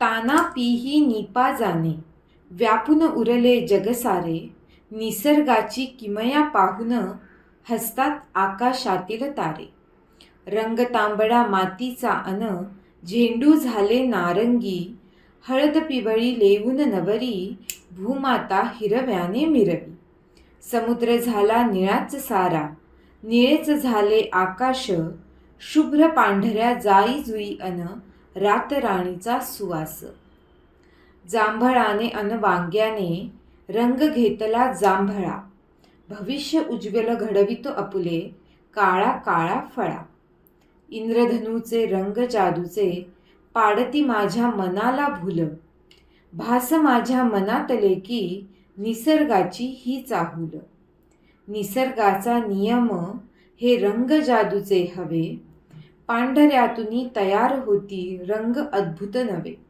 ताना पीही निपा जाणे व्यापून उरले जगसारे निसर्गाची किमया पाहून हसतात आकाशातील तारे. रंग तांबडा मातीचा अन झेंडू झाले नारंगी हळद पिवळी लेवून नवरी भूमाता हिरव्याने मिरवी. समुद्र झाला निळाच सारा निळेच झाले आकाश शुभ्र पांढऱ्या जाई जुई अन रातराणीचा सुवास. जांभळाने अन वांग्याने रंग घेतला जांभळा. भविष्य उज्ज्वल घडवितो अपुले काळा काळा फळा. इंद्रधनूचे रंग जादूचे पाडती माझ्या मनाला भूल. भास माझ्या मनातले की निसर्गाची ही चाहूल. निसर्गाचा नियम हे रंग जादूचे हवे. पांढऱ्यातून तयार होती. रंग अद्भुत नव्हे.